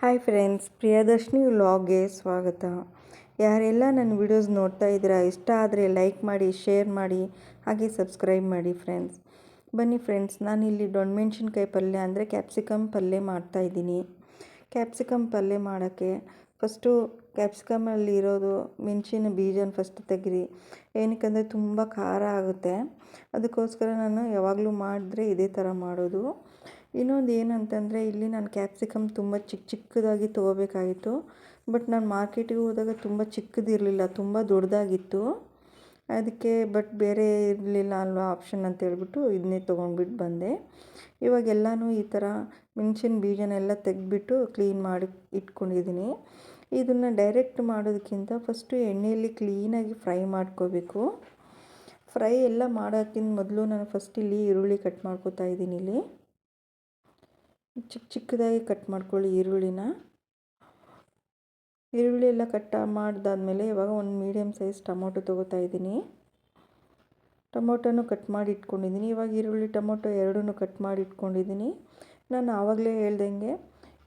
Hi friends Priyadarshini ವ್ಲಾಗ್ಗೆ ಸ್ವಾಗತ. ಯಾರೆಲ್ಲ ನನ್ನ ವಿಡಿಯೋಸ್ ನೋಡ್ತಾ ಇದ್ದೀರಾ, ಇಷ್ಟ ಆದರೆ ಲೈಕ್ ಮಾಡಿ ಶೇರ್ ಮಾಡಿ, ಹಾಗೆ ಸಬ್ಸ್ಕ್ರೈಬ್ ಮಾಡಿ ಫ್ರೆಂಡ್ಸ್ ಬನ್ನಿ ಫ್ರೆಂಡ್ಸ್ ನಾನಿಲ್ಲಿ ದೊಣ್ಣಮೆಣ್ಸಿನ್ಕಾಯಿ ಪಲ್ಯ ಅಂದರೆ ಕ್ಯಾಪ್ಸಿಕಮ್ ಪಲ್ಯ ಮಾಡ್ತಾಯಿದ್ದೀನಿ ಕ್ಯಾಪ್ಸಿಕಮ್ ಪಲ್ಯ ಮಾಡೋಕ್ಕೆ ಫಸ್ಟು ಕ್ಯಾಪ್ಸಿಕಮಲ್ಲಿ ಇರೋದು ಮೆಣಸಿನ ಬೀಜನ ಫಸ್ಟ್ ತೆಗೀರಿ. ಏನಕ್ಕಂದರೆ ತುಂಬ ಖಾರ ಆಗುತ್ತೆ. ಅದಕ್ಕೋಸ್ಕರ ನಾನು ಯಾವಾಗಲೂ ಮಾಡಿದ್ರೆ ಇದೇ ಥರ ಮಾಡೋದು. ಇನ್ನೊಂದು ಏನಂತಂದರೆ ಇಲ್ಲಿ ನಾನು ಕ್ಯಾಪ್ಸಿಕಮ್ ತುಂಬ ಚಿಕ್ಕ ಚಿಕ್ಕದಾಗಿ ತೊಗೋಬೇಕಾಗಿತ್ತು. ಬಟ್ ನಾನು ಮಾರ್ಕೆಟಿಗೆ ಹೋದಾಗ ತುಂಬ ಚಿಕ್ಕದಿರಲಿಲ್ಲ, ತುಂಬ ದೊಡ್ಡದಾಗಿತ್ತು. ಅದಕ್ಕೆ ಬಟ್ ಬೇರೆ ಇರಲಿಲ್ಲ ಅಲ್ವಾ ಆಪ್ಷನ್ ಅಂತ ಹೇಳ್ಬಿಟ್ಟು ಇದನ್ನೇ ತೊಗೊಂಡ್ಬಿಟ್ಟು ಬಂದೆ. ಇವಾಗ ಎಲ್ಲನೂ ಈ ಥರ ಮೆಣಸಿನ ಬೀಜನೆಲ್ಲ ತೆಗೆದ್ಬಿಟ್ಟು ಕ್ಲೀನ್ ಮಾಡಿ ಇಟ್ಕೊಂಡಿದ್ದೀನಿ. ಇದನ್ನು ಡೈರೆಕ್ಟ್ ಮಾಡೋದಕ್ಕಿಂತ ಫಸ್ಟು ಎಣ್ಣೆಯಲ್ಲಿ ಕ್ಲೀನಾಗಿ ಫ್ರೈ ಮಾಡ್ಕೋಬೇಕು. ಫ್ರೈ ಎಲ್ಲ ಮಾಡೋಕ್ಕಿಂತ ಮೊದಲು ನಾನು ಫಸ್ಟ್ ಇಲ್ಲಿ ಈರುಳ್ಳಿ ಕಟ್ ಮಾಡ್ಕೋತಾ ಇದ್ದೀನಿ ಇಲ್ಲಿ. ಚಿಕ್ಕ ಚಿಕ್ಕದಾಗಿ ಕಟ್ ಮಾಡ್ಕೊಳ್ಳಿ ಈರುಳ್ಳಿನ. ಈರುಳ್ಳಿ ಎಲ್ಲ ಕಟ್ ಮಾಡಿದಾದ್ಮೇಲೆ ಇವಾಗ ಒಂದು ಮೀಡಿಯಮ್ ಸೈಜ್ ಟೊಮೊಟೊ ತೊಗೋತಾ ಇದ್ದೀನಿ. ಟೊಮೊಟೊನು ಕಟ್ ಮಾಡಿ ಇಟ್ಕೊಂಡಿದ್ದೀನಿ. ಇವಾಗ ಈರುಳ್ಳಿ ಟೊಮೊಟೊ ಎರಡೂ ಕಟ್ ಮಾಡಿ ಇಟ್ಕೊಂಡಿದ್ದೀನಿ. ನಾನು ಆವಾಗಲೇ ಹೇಳ್ದಂಗೆ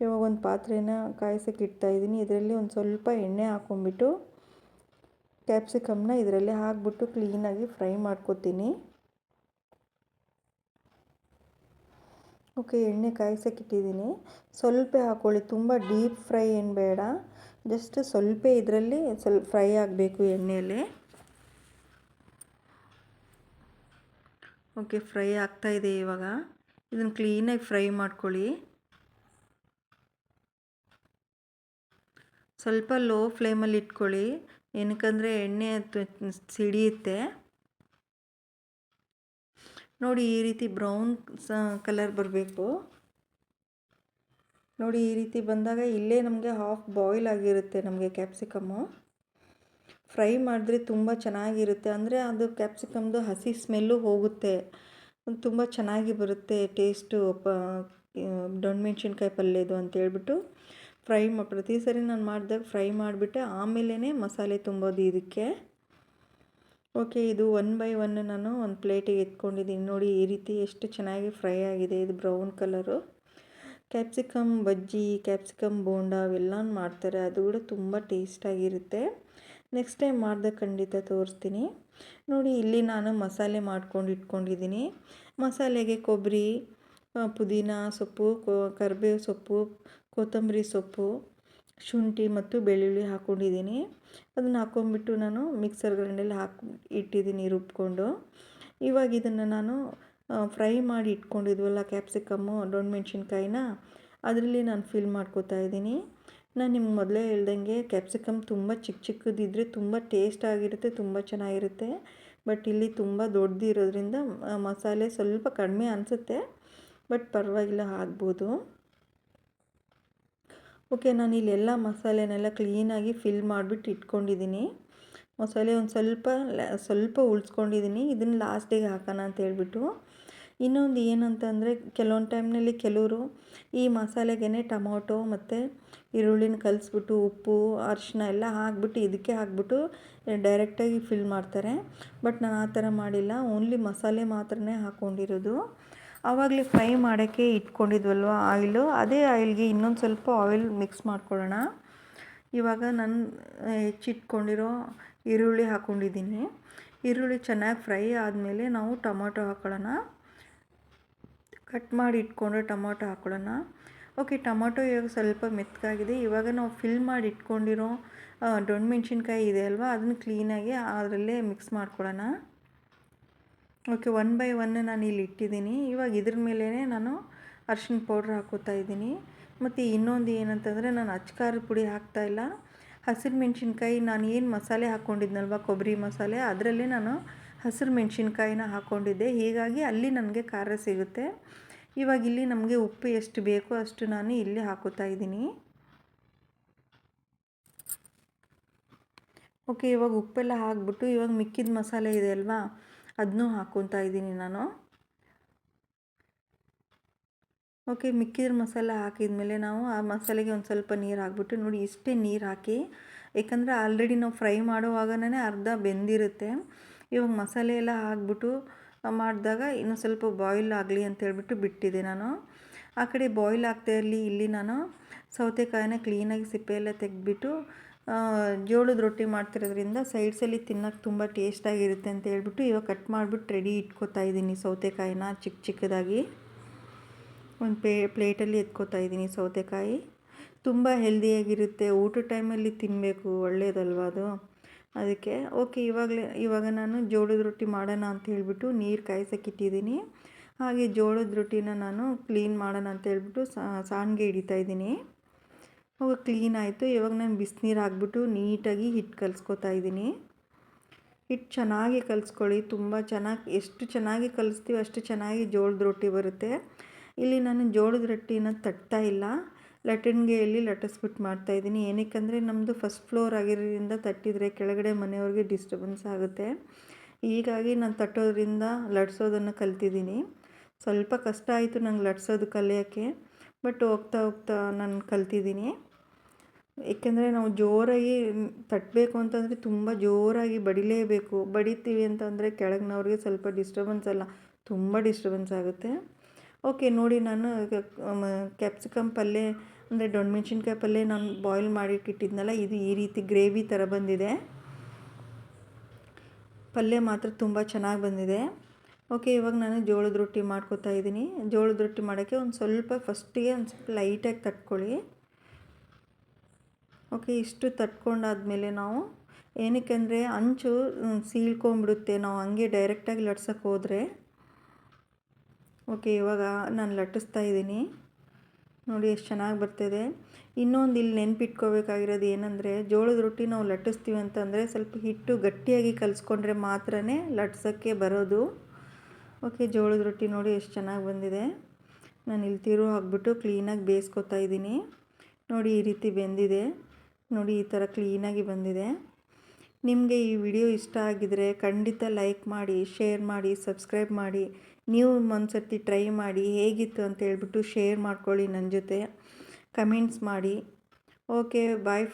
ಇವಾಗ ಒಂದು ಪಾತ್ರೆನ ಕಾಯಿಸೋಕೆ ಇಡ್ತಾಯಿದ್ದೀನಿ ಇದರಲ್ಲಿ ಒಂದು ಸ್ವಲ್ಪ ಎಣ್ಣೆ ಹಾಕ್ಕೊಂಬಿಟ್ಟು ಕ್ಯಾಪ್ಸಿಕಮ್ನ ಇದರಲ್ಲಿ ಹಾಕ್ಬಿಟ್ಟು ಕ್ಲೀನಾಗಿ ಫ್ರೈ ಮಾಡ್ಕೊತೀನಿ. ಓಕೆ ಎಣ್ಣೆ ಕಾಯಿಸೋಕೆ ಇಟ್ಟಿದ್ದೀನಿ. ಸ್ವಲ್ಪ ಹಾಕ್ಕೊಳ್ಳಿ ತುಂಬ ಡೀಪ್ ಫ್ರೈ ಏನು ಬೇಡ. ಜಸ್ಟ್ ಸ್ವಲ್ಪ ಇದರಲ್ಲಿ ಸ್ವಲ್ಪ ಫ್ರೈ ಆಗಬೇಕು ಎಣ್ಣೆಯಲ್ಲಿ ಓಕೆ ಫ್ರೈ ಆಗ್ತಾಯಿದೆ ಇವಾಗ. ಇದನ್ನು ಕ್ಲೀನಾಗಿ ಫ್ರೈ ಮಾಡ್ಕೊಳ್ಳಿ. ಸ್ವಲ್ಪ ಲೋ ಫ್ಲೇಮಲ್ಲಿ ಇಟ್ಕೊಳ್ಳಿ. ಏನಕ್ಕಂದರೆ ಎಣ್ಣೆ ಸಿಡಿಯುತ್ತೆ. ನೋಡಿ ಈ ರೀತಿ ಬ್ರೌನ್ ಸ ಕಲರ್ ಬರಬೇಕು. ನೋಡಿ ಈ ರೀತಿ ಬಂದಾಗ ಇಲ್ಲೇ ನಮಗೆ ಹಾಫ್ ಬಾಯ್ಲ್ ಆಗಿರುತ್ತೆ ನಮಗೆ ಕ್ಯಾಪ್ಸಿಕಮ್ಮು ಫ್ರೈ ಮಾಡಿದ್ರೆ ತುಂಬ ಚೆನ್ನಾಗಿರುತ್ತೆ. ಅಂದರೆ ಅದು ಕ್ಯಾಪ್ಸಿಕಮ್ದು ಹಸಿ ಸ್ಮೆಲ್ಲು ಹೋಗುತ್ತೆ. ತುಂಬ ಚೆನ್ನಾಗಿ ಬರುತ್ತೆ ಟೇಸ್ಟು ಪ ಡೊಣ್ಮೆಣ್ಸಿನ್ಕಾಯಿ ಪಲ್ಯದು ಅಂತೇಳ್ಬಿಟ್ಟು. ಫ್ರೈ ಮಾ, ಪ್ರತಿ ಸರಿ ನಾನು ಮಾಡಿದಾಗ ಫ್ರೈ ಮಾಡಿಬಿಟ್ಟೆ ಆಮೇಲೆ ಮಸಾಲೆ ತುಂಬೋದು ಇದಕ್ಕೆ. ಓಕೆ, ಇದು ಒನ್ ಬೈ ಒನ್ ನಾನು ಒಂದು ಪ್ಲೇಟಿಗೆ ಎತ್ಕೊಂಡಿದ್ದೀನಿ. ನೋಡಿ, ಈ ರೀತಿ ಎಷ್ಟು ಚೆನ್ನಾಗಿ ಫ್ರೈ ಆಗಿದೆ, ಇದು brown colour. Capsicum bajji capsicum bonda ಅವೆಲ್ಲ ಮಾಡ್ತಾರೆ, ಅದು ಕೂಡ ತುಂಬ ಟೇಸ್ಟಾಗಿರುತ್ತೆ. ನೆಕ್ಸ್ಟ್ ಟೈಮ್ ಮಾಡಿದಾಗ ಖಂಡಿತ ತೋರಿಸ್ತೀನಿ. ನೋಡಿ, ಇಲ್ಲಿ ನಾನು ಮಸಾಲೆ ಮಾಡ್ಕೊಂಡು ಇಟ್ಕೊಂಡಿದ್ದೀನಿ. ಮಸಾಲೆಗೆ ಕೊಬ್ಬರಿ ಪುದೀನ ಸೊಪ್ಪು ಕರಿಬೇವು ಸೊಪ್ಪು, ಕೊತ್ತಂಬರಿ ಸೊಪ್ಪು, ಶುಂಠಿ ಮತ್ತು ಬೆಳ್ಳುಳ್ಳಿ ಹಾಕ್ಕೊಂಡಿದ್ದೀನಿ ಅದನ್ನು ಹಾಕ್ಕೊಂಡ್ಬಿಟ್ಟು ನಾನು ಮಿಕ್ಸರ್ ಗ್ರೈಂಡಲ್ಲಿ ಹಾಕಿ, ಇಟ್ಟಿದ್ದೀನಿ ರುಬ್ಕೊಂಡು. ಇವಾಗ ಇದನ್ನು ನಾನು ಫ್ರೈ ಮಾಡಿ ಇಟ್ಕೊಂಡಿದ್ವಲ್ಲ ಕ್ಯಾಪ್ಸಿಕಮ್ಮು ಮೆಣಸಿನ್ಕಾಯಿನ ಅದರಲ್ಲಿ ನಾನು ಫಿಲ್ ಮಾಡ್ಕೋತಾ ಇದ್ದೀನಿ. ನಾನು ನಿಮ್ಗೆ ಮೊದಲೇ ಹೇಳ್ದಂಗೆ ಕ್ಯಾಪ್ಸಿಕಮ್ ತುಂಬ ಚಿಕ್ಕ ಚಿಕ್ಕದಿದ್ದರೆ ತುಂಬ ಟೇಸ್ಟ್ ಆಗಿರುತ್ತೆ, ತುಂಬ ಚೆನ್ನಾಗಿರುತ್ತೆ. ಬಟ್ ಇಲ್ಲಿ ತುಂಬ ದೊಡ್ಡದಿರೋದ್ರಿಂದ ಮಸಾಲೆ ಸ್ವಲ್ಪ ಕಡಿಮೆ ಅನಿಸುತ್ತೆ. ಬಟ್ ಪರವಾಗಿಲ್ಲ, ಆಗ್ಬೋದು. ಓಕೆ, ನಾನು ಇಲ್ಲೆಲ್ಲ ಮಸಾಲೆನೆಲ್ಲ ಕ್ಲೀನಾಗಿ ಫಿಲ್ ಮಾಡಿಬಿಟ್ಟು ಇಟ್ಕೊಂಡಿದ್ದೀನಿ. ಮಸಾಲೆ ಒಂದು ಸ್ವಲ್ಪ ಸ್ವಲ್ಪ ಉಳಿಸ್ಕೊಂಡಿದ್ದೀನಿ. ಇದನ್ನು ಲಾಸ್ಟಿಗೆ ಹಾಕೋಣ ಅಂತ ಹೇಳ್ಬಿಟ್ಟು. ಇನ್ನೊಂದು ಏನಂತಂದರೆ, ಕೆಲವೊಂದು ಟೈಮ್ನಲ್ಲಿ ಕೆಲವರು ಈ ಮಸಾಲೆಗೆ ಟೊಮೊಟೊ ಮತ್ತು ಈರುಳ್ಳಿನ ಕಲಿಸ್ಬಿಟ್ಟು ಉಪ್ಪು ಅರಿಶಿನ ಎಲ್ಲ ಹಾಕ್ಬಿಟ್ಟು, ಇದಕ್ಕೆ ಹಾಕ್ಬಿಟ್ಟು ಡೈರೆಕ್ಟಾಗಿ ಫಿಲ್ ಮಾಡ್ತಾರೆ. ಬಟ್ ನಾನು ಆ ಥರ ಮಾಡಿಲ್ಲ. ಓನ್ಲಿ ಮಸಾಲೆ ಮಾತ್ರನೇ ಹಾಕ್ಕೊಂಡಿರೋದು ಆವಾಗಲೇ ಫ್ರೈ ಮಾಡೋಕ್ಕೆ ಇಟ್ಕೊಂಡಿದ್ವಲ್ವ ಆಯಿಲು? ಅದೇ ಆಯಿಲ್ಗೆ ಇನ್ನೊಂದು ಸ್ವಲ್ಪ ಆಯಿಲ್ ಮಿಕ್ಸ್ ಮಾಡ್ಕೊಳ್ಳೋಣ. ಇವಾಗ ನಾನು ಹೆಚ್ಚಿಟ್ಕೊಂಡಿರೋ ಈರುಳ್ಳಿ ಹಾಕ್ಕೊಂಡಿದ್ದೀನಿ. ಈರುಳ್ಳಿ ಚೆನ್ನಾಗಿ ಫ್ರೈ ಆದಮೇಲೆ ನಾವು ಟೊಮೊಟೊ ಹಾಕ್ಕೊಳ್ಳೋಣ ಕಟ್ ಮಾಡಿ ಇಟ್ಕೊಂಡ್ರೆ ಟೊಮೊಟೊ ಹಾಕ್ಕೊಳ್ಳೋಣ ಓಕೆ, ಟೊಮೊಟೊ ಇವಾಗ ಸ್ವಲ್ಪ ಮೆತ್ತಗಾಗಿದೆ. ಇವಾಗ ನಾವು ಫಿಲ್ ಮಾಡಿ ಇಟ್ಕೊಂಡಿರೋ ಮೆಣಸಿನ್ಕಾಯಿ ಇದೆ ಅಲ್ವಾ? ಅದನ್ನು ಕ್ಲೀನಾಗಿ ಅದರಲ್ಲೇ ಮಿಕ್ಸ್ ಮಾಡ್ಕೊಳ್ಳೋಣ. ಓಕೆ ಒನ್ ಬೈ ಒನ್ ನಾನು ಇಲ್ಲಿ ಇಟ್ಟಿದ್ದೀನಿ. ಇವಾಗ ಇದ್ರ ಮೇಲೇ ನಾನು ಅರ್ಶಿನ ಪೌಡ್ರ್ ಹಾಕೋತಾ ಇದ್ದೀನಿ. ಮತ್ತು ಇನ್ನೊಂದು ಏನಂತಂದರೆ ನಾನು ಅಚ್ಕಾರ ಪುಡಿ ಹಾಕ್ತಾಯಿಲ್ಲ ಹಸಿರು ಮೆಣಸಿನ್ಕಾಯಿ ನಾನು ಏನು ಮಸಾಲೆ ಹಾಕ್ಕೊಂಡಿದ್ನಲ್ವ ಕೊಬ್ಬರಿ ಮಸಾಲೆ, ಅದರಲ್ಲೇ ನಾನು ಹಸಿರು ಮೆಣಸಿನ್ಕಾಯಿನ ಹಾಕ್ಕೊಂಡಿದ್ದೆ ಹೀಗಾಗಿ ಅಲ್ಲಿ ನನಗೆ ಖಾರ ಸಿಗುತ್ತೆ. ಇವಾಗ ಇಲ್ಲಿ ನಮಗೆ ಉಪ್ಪು ಎಷ್ಟು ಬೇಕೋ ಅಷ್ಟು ನಾನು ಇಲ್ಲಿ ಹಾಕೋತಾ ಇದ್ದೀನಿ. ಓಕೆ ಇವಾಗ ಉಪ್ಪೆಲ್ಲ ಹಾಕ್ಬಿಟ್ಟು ಇವಾಗ ಮಿಕ್ಕಿದ ಮಸಾಲೆ ಇದೆ ಅಲ್ವಾ? ಅದನ್ನೂ ಹಾಕ್ಕೊತಾ ಇದ್ದೀನಿ ನಾನು. ಓಕೆ, ಮಿಕ್ಕಿದ ಮಸಾಲ ಹಾಕಿದ ಮೇಲೆ ನಾವು ಆ ಮಸಾಲೆಗೆ ಒಂದು ಸ್ವಲ್ಪ ನೀರು ಹಾಕ್ಬಿಟ್ಟು ನೋಡಿ ಇಷ್ಟೇ ನೀರು ಹಾಕಿ. ಯಾಕಂದರೆ ಆಲ್ರೆಡಿ ನಾವು ಫ್ರೈ ಮಾಡುವಾಗನೇ ಅರ್ಧ ಬೆಂದಿರುತ್ತೆ. ಇವಾಗ ಮಸಾಲೆ ಎಲ್ಲ ಹಾಕ್ಬಿಟ್ಟು ಮಾಡಿದಾಗ ಇನ್ನೂ ಸ್ವಲ್ಪ ಬಾಯ್ಲ್ ಆಗಲಿ ಅಂತ ಹೇಳ್ಬಿಟ್ಟು ಬಿಟ್ಟಿದ್ದೆ ನಾನು. ಆ ಕಡೆ ಬಾಯ್ಲ್ ಆಗ್ತಾ ಇರಲಿ, ಇಲ್ಲಿ ನಾನು ಸೌತೆಕಾಯಿನ ಕ್ಲೀನಾಗಿ ಸಿಪ್ಪೆ ಎಲ್ಲ ತೆಗೆದ್ಬಿಟ್ಟು ಜೋಳದ ರೊಟ್ಟಿ ಮಾಡ್ತಿರೋದ್ರಿಂದ ಸೈಡ್ಸಲ್ಲಿ ತಿನ್ನೋಕೆ ತುಂಬ ಟೇಸ್ಟಾಗಿರುತ್ತೆ ಅಂತ ಹೇಳ್ಬಿಟ್ಟು ಇವಾಗ ಕಟ್ ಮಾಡಿಬಿಟ್ಟು ರೆಡಿ ಇಟ್ಕೋತಾ ಇದ್ದೀನಿ ಸೌತೆಕಾಯಿನ ಚಿಕ್ಕ ಚಿಕ್ಕದಾಗಿ. ಒಂದು ಪೇ, ಪ್ಲೇಟಲ್ಲಿ ಎತ್ಕೋತಾ ಇದ್ದೀನಿ ಸೌತೆಕಾಯಿ. ತುಂಬ ಹೆಲ್ದಿಯಾಗಿರುತ್ತೆ ಊಟ ಟೈಮಲ್ಲಿ ತಿನ್ನಬೇಕು ಒಳ್ಳೆಯದಲ್ವ ಅದು? ಅದಕ್ಕೆ ಓಕೆ ಇವಾಗಲೇ, ಇವಾಗ ನಾನು ಜೋಳದ ರೊಟ್ಟಿ ಮಾಡೋಣ ಅಂತ ಹೇಳಿಬಿಟ್ಟು ನೀರು ಕಾಯಿಸೋಕ್ಕಿಟ್ಟಿದ್ದೀನಿ ಹಾಗೆ ಜೋಳದ ರೊಟ್ಟಿನ ನಾನು ಕ್ಲೀನ್ ಮಾಡೋಣ ಅಂತ ಹೇಳ್ಬಿಟ್ಟು ಸಾಣಿಗೆ ಹಿಡಿತಾ ಇದ್ದೀನಿ ಅವಾಗ ಕ್ಲೀನ್ ಆಯಿತು. ಇವಾಗ ನಾನು ಬಿಸಿನೀರು ಹಾಕ್ಬಿಟ್ಟು ನೀಟಾಗಿ ಹಿಟ್ಟು ಕಲಿಸ್ಕೊತಾ ಇದ್ದೀನಿ. ಹಿಟ್ಟು ಚೆನ್ನಾಗಿ ಕಲಿಸ್ಕೊಳ್ಳಿ. ತುಂಬ ಚೆನ್ನಾಗಿ, ಎಷ್ಟು ಚೆನ್ನಾಗಿ ಕಲಿಸ್ತೀವಿ ಅಷ್ಟು ಚೆನ್ನಾಗಿ ಜೋಳದ ರೊಟ್ಟಿ ಬರುತ್ತೆ. ಇಲ್ಲಿ ನಾನು ಜೋಳದ ರೊಟ್ಟಿನ ತಟ್ತಾ ಇಲ್ಲ. ಲಟ್ಟಣಿಗೆಯಲ್ಲಿ ಲಟ್ಟಿಸ್ಬಿಟ್ಟು ಮಾಡ್ತಾಯಿದ್ದೀನಿ ಏನಕ್ಕಂದರೆ ನಮ್ಮದು ಫಸ್ಟ್ ಫ್ಲೋರ್ ಆಗಿರೋದ್ರಿಂದ ತಟ್ಟಿದರೆ ಕೆಳಗಡೆ ಮನೆಯವ್ರಿಗೆ ಡಿಸ್ಟರ್ಬೆನ್ಸ್ ಆಗುತ್ತೆ. ಹೀಗಾಗಿ ನಾನು ತಟ್ಟೋದ್ರಿಂದ ಲಟ್ಸೋದನ್ನು ಕಲ್ತಿದ್ದೀನಿ. ಸ್ವಲ್ಪ ಕಷ್ಟ ಆಯಿತು ನಂಗೆ ಲಟ್ಸೋದು ಕಲಿಯೋಕ್ಕೆ. ಬಟ್ ಹೋಗ್ತಾ ಹೋಗ್ತಾ ನಾನು ಕಲ್ತಿದ್ದೀನಿ. ಏಕೆಂದರೆ ನಾವು ಜೋರಾಗಿ ತಟ್ಟಬೇಕು ಅಂತಂದರೆ ತುಂಬ ಜೋರಾಗಿ ಬಡಿಲೇಬೇಕು. ಬಡಿತೀವಿ ಅಂತಂದರೆ ಕೆಳಗಿನವ್ರಿಗೆ ಸ್ವಲ್ಪ ಡಿಸ್ಟರ್ಬೆನ್ಸ್ ಅಲ್ಲ, ತುಂಬ ಡಿಸ್ಟರ್ಬೆನ್ಸ್ ಆಗುತ್ತೆ. ಓಕೆ ನೋಡಿ ನಾನು ಕ್ಯಾಪ್ಸಿಕಮ್ ಪಲ್ಯ ಅಂದರೆ ಮೆಣಸಿನ್ಕಾಯಿ ಪಲ್ಯ ನಾನು ಬಾಯ್ಲ್ ಮಾಡಿಟ್ಟಿದ್ನಲ್ಲ, ಇದು ಈ ರೀತಿ ಗ್ರೇವಿ ಥರ ಬಂದಿದೆ. ಪಲ್ಯ ಮಾತ್ರ ತುಂಬ ಚೆನ್ನಾಗಿ ಬಂದಿದೆ. ಓಕೆ ಇವಾಗ ನಾನು ಜೋಳದ ರೊಟ್ಟಿ ಮಾಡ್ಕೋತಾ ಇದ್ದೀನಿ. ಜೋಳದ ರೊಟ್ಟಿ ಮಾಡೋಕ್ಕೆ ಒಂದು ಸ್ವಲ್ಪ ಫಸ್ಟಿಗೆ ಒಂದು ಸ್ವಲ್ಪ ಲೈಟಾಗಿ ತಟ್ಕೊಳ್ಳಿ. ಓಕೆ, ಇಷ್ಟು ತಟ್ಕೊಂಡಾದಮೇಲೆ ನಾವು ಏನಕ್ಕೆ ಅಂದರೆ ಅಂಚು ಸೀಳ್ಕೊಂಬಿಡುತ್ತೆ ನಾವು ಹಂಗೆ ಡೈರೆಕ್ಟಾಗಿ ಲಟ್ಸೋಕ್ಕೆ ಹೋದರೆ. ಓಕೆ, ಇವಾಗ ನಾನು ಲಟ್ಟಿಸ್ತಾ ಇದ್ದೀನಿ. ನೋಡಿ ಎಷ್ಟು ಚೆನ್ನಾಗಿ ಬರ್ತಿದೆ. ಇನ್ನೊಂದು ಇಲ್ಲಿ ನೆನ್ಪಿಟ್ಕೋಬೇಕಾಗಿರೋದು ಏನಂದರೆ, ಜೋಳದ ರೊಟ್ಟಿ ನಾವು ಲಟ್ಟಿಸ್ತೀವಿ ಅಂತಂದರೆ ಸ್ವಲ್ಪ ಹಿಟ್ಟು ಗಟ್ಟಿಯಾಗಿ ಕಲಿಸ್ಕೊಂಡ್ರೆ ಮಾತ್ರ ಲಟ್ಸೋಕ್ಕೆ ಬರೋದು. ಓಕೆ, ಜೋಳದ ರೊಟ್ಟಿ ನೋಡಿ ಎಷ್ಟು ಚೆನ್ನಾಗಿ ಬಂದಿದೆ. ನಾನು ಇಲ್ಲಿ ತಿರು ಹಾಕ್ಬಿಟ್ಟು ಕ್ಲೀನಾಗಿ ಬೇಯಿಸ್ಕೊತಾ ಇದ್ದೀನಿ. ನೋಡಿ ಈ ರೀತಿ ಬೆಂದಿದೆ. ನೋಡಿ ಈ ಥರ ಕ್ಲೀನಾಗಿ ಬಂದಿದೆ. ನಿಮಗೆ ಈ ವಿಡಿಯೋ ಇಷ್ಟ ಆಗಿದರೆ ಖಂಡಿತ ಲೈಕ್ ಮಾಡಿ, ಶೇರ್ ಮಾಡಿ, ಸಬ್ಸ್ಕ್ರೈಬ್ ಮಾಡಿ. ನೀವು ಒಂದ್ಸರ್ತಿ ಟ್ರೈ ಮಾಡಿ, ಹೇಗಿತ್ತು ಅಂತ ಹೇಳ್ಬಿಟ್ಟು ಶೇರ್ ಮಾಡ್ಕೊಳ್ಳಿ ನನ್ನ ಜೊತೆ. ಕಮೆಂಟ್ಸ್ ಮಾಡಿ. ಓಕೆ, ಬಾಯ್